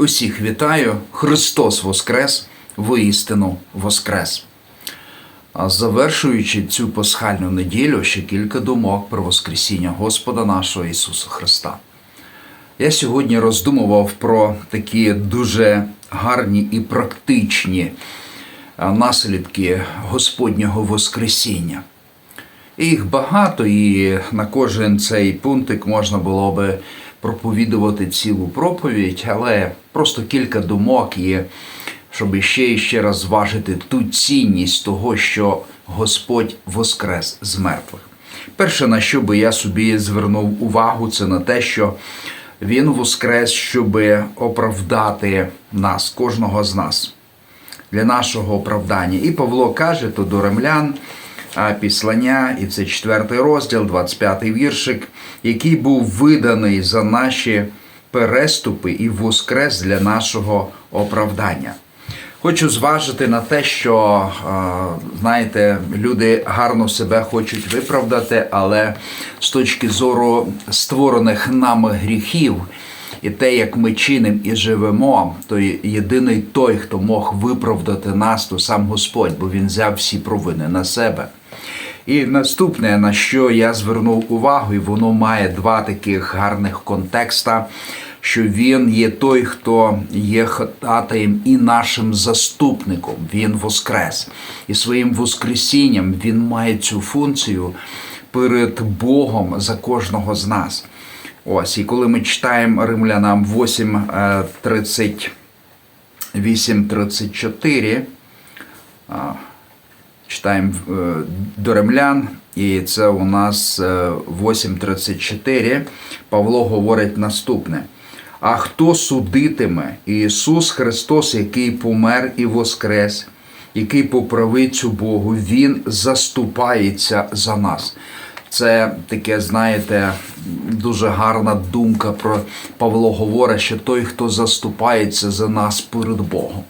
Усіх вітаю! Христос Воскрес! Воістину Воскрес! А завершуючи цю пасхальну неділю, ще кілька думок про Воскресіння Господа нашого Ісуса Христа. Я сьогодні роздумував про такі дуже гарні і практичні наслідки Господнього Воскресіння. Їх багато, і на кожен цей пунктик можна було би проповідувати цілу проповідь, але просто кілька думок є, щоб іще і ще раз зважити ту цінність того, що Господь воскрес з мертвих. Перше, на що би я собі звернув увагу, це на те, що Він воскрес, щоб оправдати нас, кожного з нас, для нашого оправдання. І Павло каже то до римлян а, післання, і це четвертий розділ, 25-й віршик, який був виданий за наші переступи і воскрес для нашого оправдання. Хочу зважити на те, що знаєте, люди гарно себе хочуть виправдати, але з точки зору створених нами гріхів і те, як ми чинимо і живемо, то єдиний той, хто мог виправдати нас, то сам Господь, бо він взяв всі провини на себе. І наступне, на що я звернув увагу, і воно має два таких гарних контекста. Що він є той, хто є ходатаєм і нашим заступником. Він воскрес. І своїм воскресінням він має цю функцію перед Богом за кожного з нас. Ось, і коли ми читаємо римлянам 8, 38, 34, читаємо до римлян, і це у нас 8.34, Павло говорить наступне. А хто судитиме Ісус Христос, який помер і воскрес, який по правицю Богу, Він заступається за нас. Це таке, знаєте, дуже гарна думка про Павло говорить, що той, хто заступається за нас перед Богом.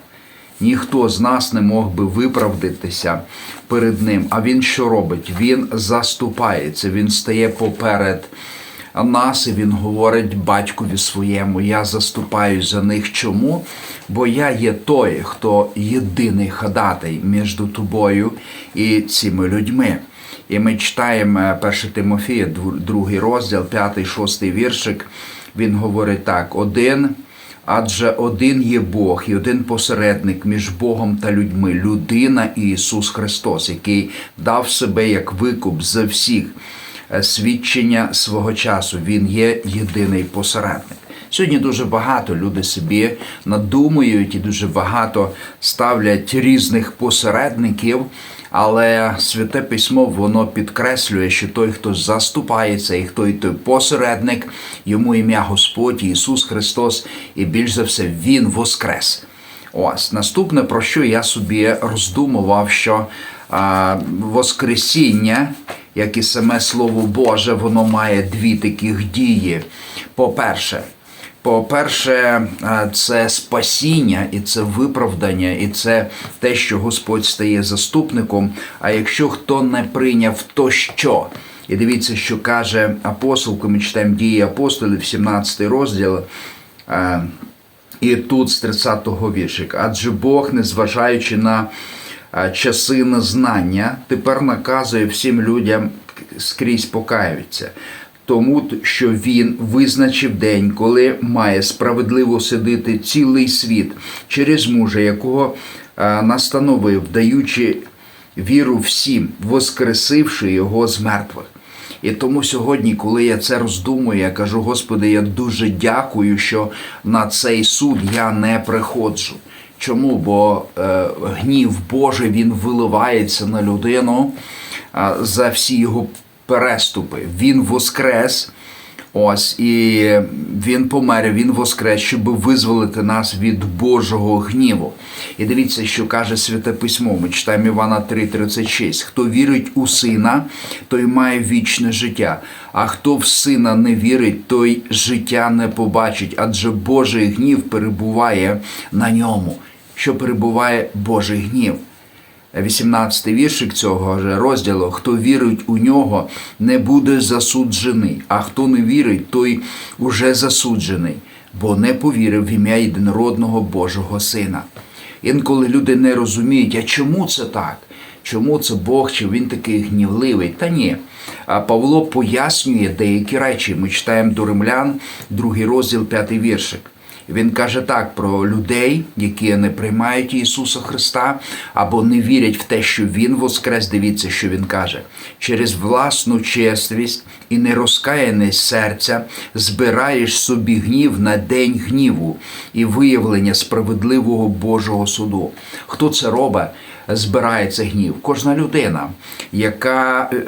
Ніхто з нас не мог би виправдатися перед Ним. А він що робить? Він заступається, він стає поперед нас, і він говорить батькові своєму: Я заступаю за них. Чому? Бо я є той, хто єдиний ходатай між тобою і цими людьми. І ми читаємо 1 Тимофія, другий розділ, 5-6 віршик. Він говорить так: один. Адже один є Бог і один посередник між Богом та людьми, людина Ісус Христос, який дав себе як викуп за всіх свідчення свого часу. Він є єдиний посередник. Сьогодні дуже багато люди собі надумують і дуже багато ставлять різних посередників. Але святе письмо воно підкреслює, що той, хто заступається, і хто і той посередник, йому ім'я Господь Ісус Христос, і більш за все Він воскрес. Ось наступне, про що я собі роздумував, що а, Воскресіння, як і саме Слово Боже, воно має дві таких дії. По-перше, по-перше, це спасіння, і це виправдання, і це те, що Господь стає заступником. А якщо хто не прийняв, то що? І дивіться, що каже апостол, коли ми читаємо дії апостолів, 17 розділ. І тут з 30-го віршика. Адже Бог, незважаючи на часи незнання, тепер наказує всім людям скрізь покаються тому що він визначив день, коли має справедливо сидити цілий світ через мужа, якого настановив, даючи віру всім, воскресивши його з мертвих. І тому сьогодні, коли я це роздумую, я кажу, Господи, я дуже дякую, що на цей суд я не приходжу. Чому? Бо е, гнів Божий він виливається на людину е, за всі його переступи. Він воскрес. Ось і він помер, він воскрес, щоб визволити нас від Божого гніву. І дивіться, що каже Святе Письмо. Ми читаємо Івана 3,36. Хто вірить у сина, той має вічне життя. А хто в сина не вірить, той життя не побачить, адже Божий гнів перебуває на ньому. Що перебуває Божий гнів. 18 віршик цього ж розділу: хто вірить у нього, не буде засуджений, а хто не вірить, той уже засуджений. бо не повірив в ім'я єдинородного Божого Сина. Інколи люди не розуміють, а чому це так? Чому це Бог, чи він такий гнівливий? Та ні. А Павло пояснює деякі речі. Ми читаємо до римлян, другий розділ, п'ятий віршик. Він каже так про людей, які не приймають Ісуса Христа або не вірять в те, що Він воскрес. Дивіться, що Він каже. Через власну чесність і нерозкаяність серця збираєш собі гнів на день гніву і виявлення справедливого Божого суду. Хто це робить? Збирається гнів. Кожна людина, яка е,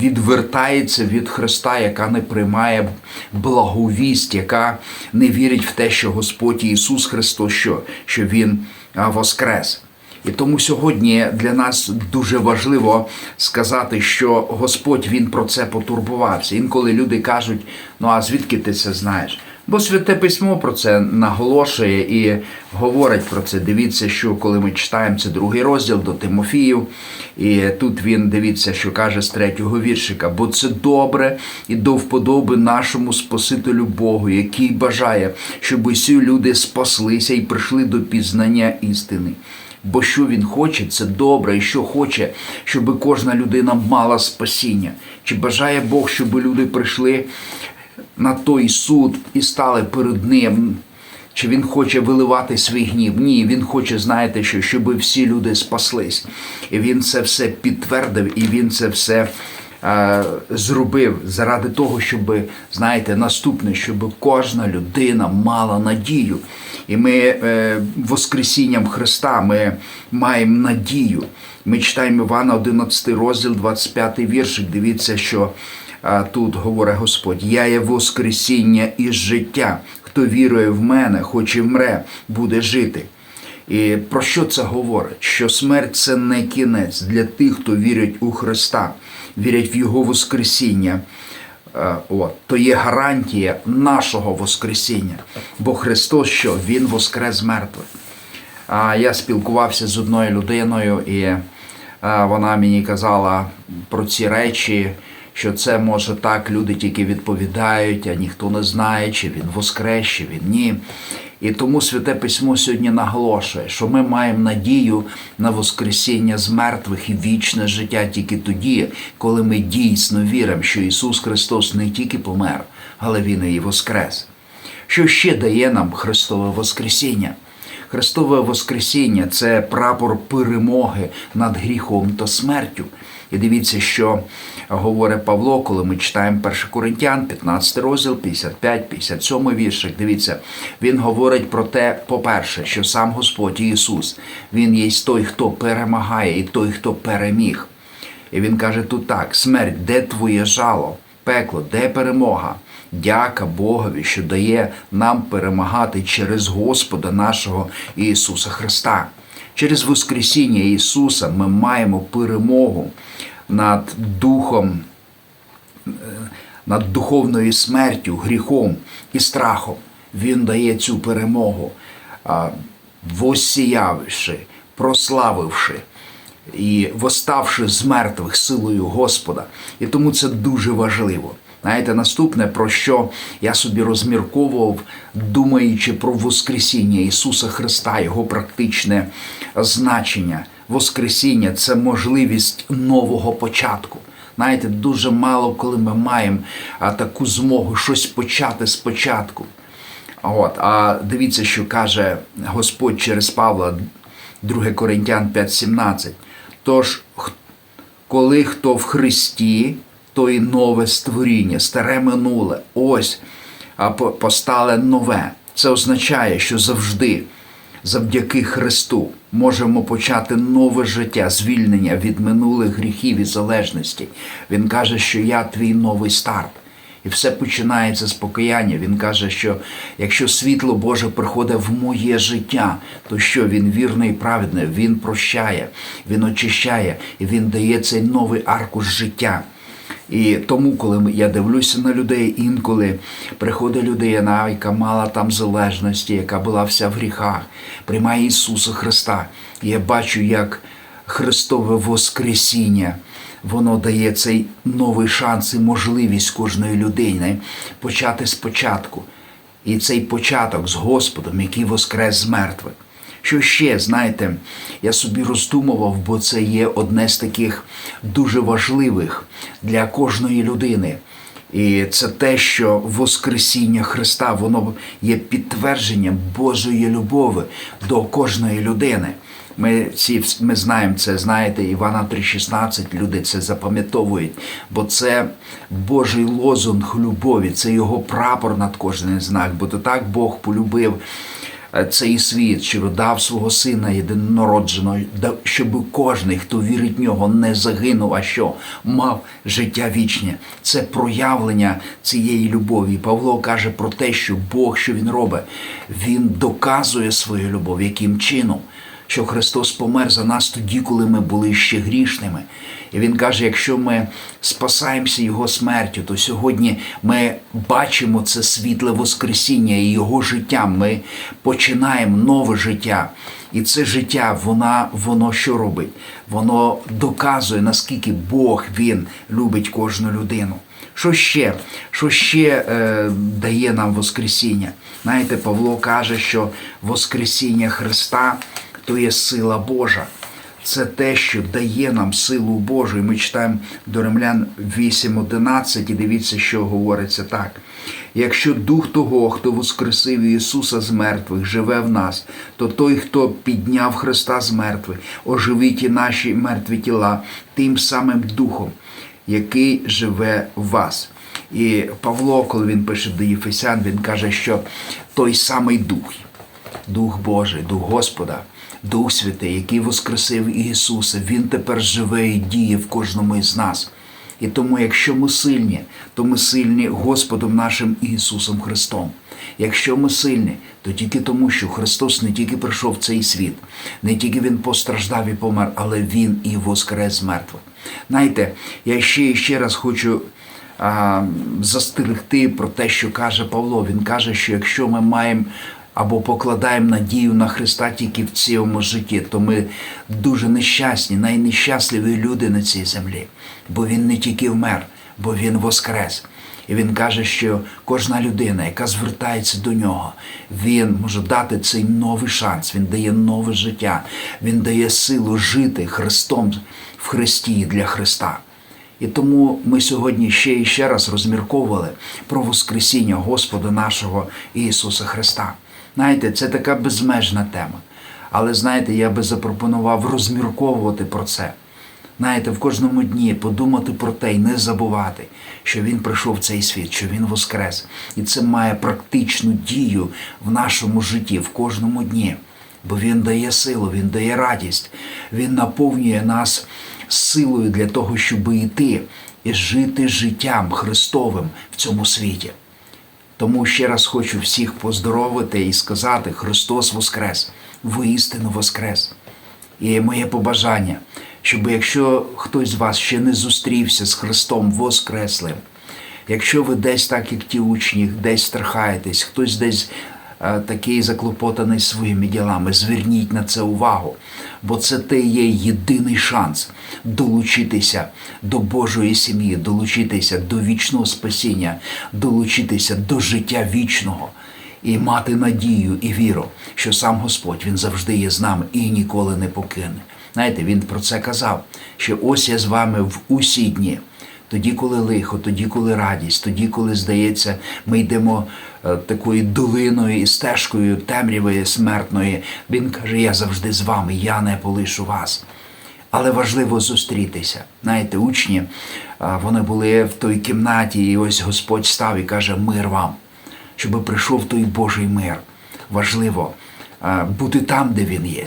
відвертається від Христа, яка не приймає благовість, яка не вірить в те, що Господь Ісус Христос, що, що Він воскрес. І тому сьогодні для нас дуже важливо сказати, що Господь Він про це потурбувався. Інколи люди кажуть: ну а звідки ти це знаєш? Бо святе письмо про це наголошує і говорить про це. Дивіться, що коли ми читаємо це другий розділ до Тимофіїв, і тут він дивіться, що каже з третього віршика: бо це добре і до вподоби нашому Спасителю Богу, який бажає, щоб усі люди спаслися і прийшли до пізнання істини. Бо що він хоче, це добре, і що хоче, щоб кожна людина мала спасіння. Чи бажає Бог, щоб люди прийшли на той суд і стали перед ним? Чи він хоче виливати свій гнів? Ні, він хоче, знаєте, що щоб всі люди спаслись. І він це все підтвердив, і він це все е, зробив заради того, щоб, знаєте, наступне, щоб кожна людина мала надію. І ми е, Воскресінням Христа ми маємо надію. Ми читаємо Івана 11 розділ, 25 віршик. Дивіться, що тут говорить Господь: Я є Воскресіння і життя. Хто вірує в мене, хоч і вмре, буде жити. І про що це говорить? Що смерть це не кінець для тих, хто вірять у Христа, вірять в Його Воскресіння. Е, От, то є гарантія нашого Воскресіння. Бо Христос, що Він воскрес з мертвих. А я спілкувався з одною людиною, і е, вона мені казала про ці речі, що це може так, люди тільки відповідають, а ніхто не знає, чи він воскрес, чи він ні. І тому Святе Письмо сьогодні наголошує, що ми маємо надію на Воскресіння з мертвих і вічне життя тільки тоді, коли ми дійсно віримо, що Ісус Христос не тільки помер, але Він і воскрес. Що ще дає нам Христове Воскресіння? Христове Воскресіння це прапор перемоги над гріхом та смертю. І дивіться, що говорить Павло, коли ми читаємо 1 Коринтян, 15 розділ, 55, 57 віршик. Дивіться, він говорить про те, по-перше, що сам Господь Ісус, Він є той, хто перемагає, і той, хто переміг. І він каже тут так: смерть, де твоє жало? Пекло, де перемога? Дяка Богові, що дає нам перемагати через Господа нашого Ісуса Христа. Через Воскресіння Ісуса ми маємо перемогу над духом, е, над духовною смертю, гріхом і страхом. Він дає цю перемогу, воссіявши, прославивши і восставши з мертвих силою Господа. І тому це дуже важливо. Знаєте, наступне, про що я собі розмірковував, думаючи про Воскресіння Ісуса Христа, Його практичне значення. Воскресіння це можливість нового початку. Знаєте, дуже мало коли ми маємо таку змогу щось почати спочатку. От, а дивіться, що каже Господь через Павла, 2 Коринтян 5,17. Тож, коли хто в Христі, то і нове створіння, старе минуле, ось постале нове. Це означає, що завжди, завдяки Христу, можемо почати нове життя, звільнення від минулих гріхів і залежностей. Він каже, що я твій новий старт. І все починається з покаяння. Він каже, що якщо світло Боже приходить в моє життя, то що він вірний і праведний, він прощає, він очищає і він дає цей новий аркуш життя. І тому, коли я дивлюся на людей, інколи приходить людина, яка мала там залежності, яка була вся в гріхах, приймає Ісуса Христа. Я бачу, як Христове Воскресіння, воно дає цей новий шанс і можливість кожної людини почати спочатку. і цей початок з Господом, який воскрес з мертвих. Що ще, знаєте, я собі роздумував, бо це є одне з таких дуже важливих для кожної людини. І це те, що Воскресіння Христа, воно є підтвердженням Божої любові до кожної людини. Ми ці ми знаємо це, знаєте, Івана 3,16, люди це запам'ятовують, бо це Божий лозунг любові, це його прапор над кожним знак, бо то так Бог полюбив цей світ, що дав свого сина єдинородженого, щоб кожен, хто вірить в нього, не загинув, а що мав життя вічне. Це проявлення цієї любові. Павло каже про те, що Бог, що він робить, він доказує свою любов, яким чином. Що Христос помер за нас тоді, коли ми були ще грішними. І Він каже: якщо ми спасаємося Його смертю, то сьогодні ми бачимо це світле Воскресіння і Його життя. Ми починаємо нове життя. І це життя, вона, воно що робить? Воно доказує, наскільки Бог Він любить кожну людину. Що ще? Що ще е, дає нам Воскресіння? Знаєте, Павло каже, що Воскресіння Христа то є сила Божа. Це те, що дає нам силу Божу. І ми читаємо до Римлян 8.11 і дивіться, що говориться так. Якщо дух того, хто воскресив Ісуса з мертвих, живе в нас, то той, хто підняв Христа з мертвих, оживить і наші мертві тіла тим самим духом, який живе в вас. І Павло, коли він пише до Єфесян, він каже, що той самий дух, Дух Божий, Дух Господа, Дух Святий, який воскресив Ісуса, Він тепер живе і діє в кожному із нас. І тому, якщо ми сильні, то ми сильні Господом нашим Ісусом Христом. Якщо ми сильні, то тільки тому, що Христос не тільки прийшов в цей світ, не тільки Він постраждав і помер, але Він і воскрес з мертвих. Знаєте, я ще і ще раз хочу застерегти про те, що каже Павло. Він каже, що якщо ми маємо або покладаємо надію на Христа тільки в цьому житті, то ми дуже нещасні, найнещасливі люди на цій землі, бо Він не тільки вмер, бо Він воскрес. І він каже, що кожна людина, яка звертається до нього, він може дати цей новий шанс, він дає нове життя, він дає силу жити Христом в Христі для Христа. І тому ми сьогодні ще і ще раз розмірковували про Воскресіння Господа нашого Ісуса Христа. Знаєте, це така безмежна тема. Але знаєте, я би запропонував розмірковувати про це. Знаєте, в кожному дні подумати про те і не забувати, що Він прийшов в цей світ, що Він воскрес. І це має практичну дію в нашому житті, в кожному дні. Бо Він дає силу, Він дає радість, Він наповнює нас силою для того, щоб йти і жити життям Христовим в цьому світі. Тому ще раз хочу всіх поздоровити і сказати: Христос Воскрес, воістину Воскрес. І моє побажання, щоб якщо хтось з вас ще не зустрівся з Христом Воскреслим, якщо ви десь так, як ті учні, десь страхаєтесь, хтось десь такий заклопотаний своїми ділами, зверніть на це увагу, бо це те є єдиний шанс долучитися до Божої сім'ї, долучитися до вічного спасіння, долучитися до життя вічного. І мати надію і віру, що сам Господь Він завжди є з нами і ніколи не покине. Знаєте, він про це казав, що ось я з вами в усі дні. Тоді, коли лихо, тоді, коли радість, тоді, коли здається, ми йдемо е, такою долиною і стежкою темрявої смертної. Він каже: Я завжди з вами, я не полишу вас. Але важливо зустрітися. Знаєте, учні вони були в той кімнаті, і ось Господь став і каже: Мир вам, щоб прийшов той Божий мир. Важливо бути там, де він є,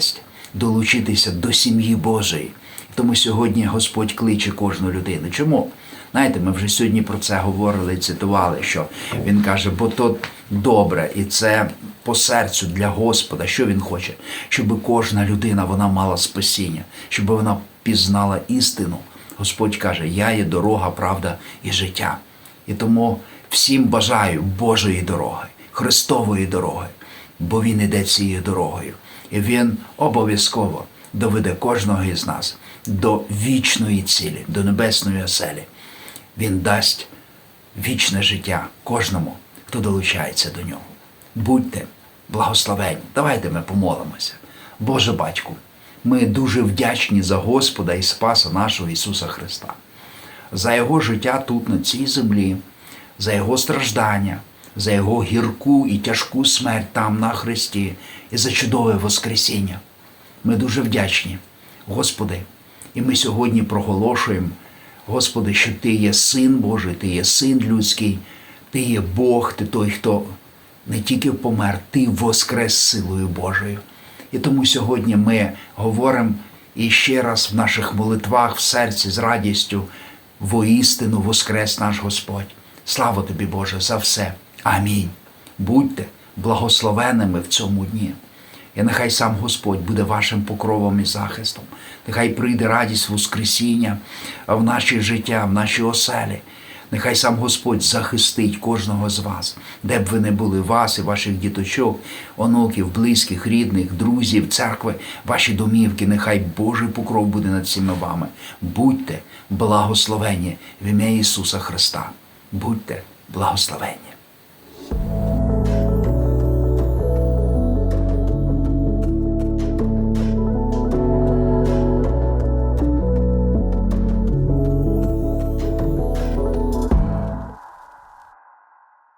долучитися до сім'ї Божої. Тому сьогодні Господь кличе кожну людину. Чому? Знаєте, ми вже сьогодні про це говорили, цитували, що він каже, бо то добре, і це по серцю для Господа. Що він хоче? Щоб кожна людина вона мала спасіння, щоб вона пізнала істину. Господь каже: Я є дорога, правда і життя. І тому всім бажаю Божої дороги, Христової дороги, бо Він іде цією дорогою. І Він обов'язково доведе кожного із нас до вічної цілі, до небесної оселі. Він дасть вічне життя кожному, хто долучається до нього. Будьте благословені. Давайте ми помолимося. Боже Батьку, ми дуже вдячні за Господа і Спаса нашого Ісуса Христа, за Його життя тут, на цій землі, за Його страждання, за Його гірку і тяжку смерть там на Христі і за чудове Воскресіння. Ми дуже вдячні, Господи, і ми сьогодні проголошуємо, Господи, що Ти є Син Божий, Ти є Син людський, Ти є Бог, Ти той, хто не тільки помер, Ти воскрес силою Божою. І тому сьогодні ми говоримо і ще раз в наших молитвах, в серці з радістю, воістину воскрес наш Господь. Слава тобі, Боже, за все. Амінь. Будьте благословеними в цьому дні. І нехай сам Господь буде вашим покровом і захистом. Нехай прийде радість Воскресіння в наше життя, в наші оселі. Нехай сам Господь захистить кожного з вас, де б ви не були, вас і ваших діточок, онуків, близьких, рідних, друзів, церкви, ваші домівки. Нехай Божий покров буде над всіма вами. Будьте благословені в ім'я Ісуса Христа. Будьте благословені.